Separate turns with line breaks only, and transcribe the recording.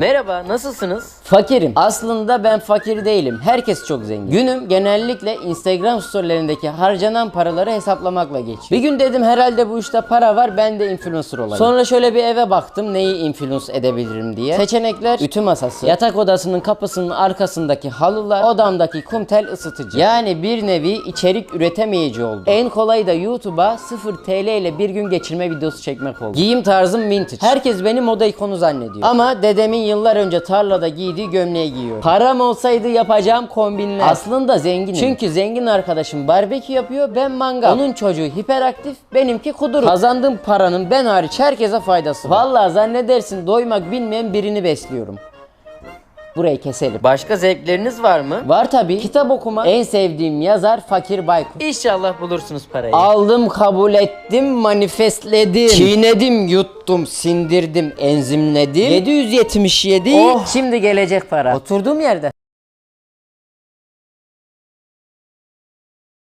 Merhaba, nasılsınız?
Fakirim. Aslında ben fakir değilim. Herkes çok zengin. Günüm genellikle Instagram storylerindeki harcanan paraları hesaplamakla geçiyor. Bir gün dedim herhalde bu işte para var ben de influencer olayım. Sonra şöyle bir eve baktım neyi influence edebilirim diye. Seçenekler ütü masası, yatak odasının kapısının arkasındaki halılar, odamdaki kum tel ısıtıcı. Yani bir nevi içerik üretemeyici oldu. En kolayı da YouTube'a 0 TL ile bir gün geçirme videosu çekmek oldu. Giyim tarzım vintage. Herkes beni moda ikonu zannediyor. Ama dedemin yıllar önce tarlada giydiği gömleği giyiyor. Param olsaydı yapacağım kombinler. Aslında zenginim. Çünkü zengin arkadaşım barbekü yapıyor, ben mangal. Onun çocuğu hiperaktif, benimki kuduruk. Kazandığım paranın ben hariç herkese faydası var. Vallahi zannedersin doymak bilmeyen birini besliyorum. Burayı keselim.
Başka zevkleriniz var mı?
Var tabi. Kitap okuma. En sevdiğim yazar Fakir Baykur.
İnşallah bulursunuz parayı.
Aldım, kabul ettim, manifestledim. Çiğnedim, yuttum, sindirdim, enzimledim. 777.
Oh.
Şimdi gelecek para. Oturduğum yerde.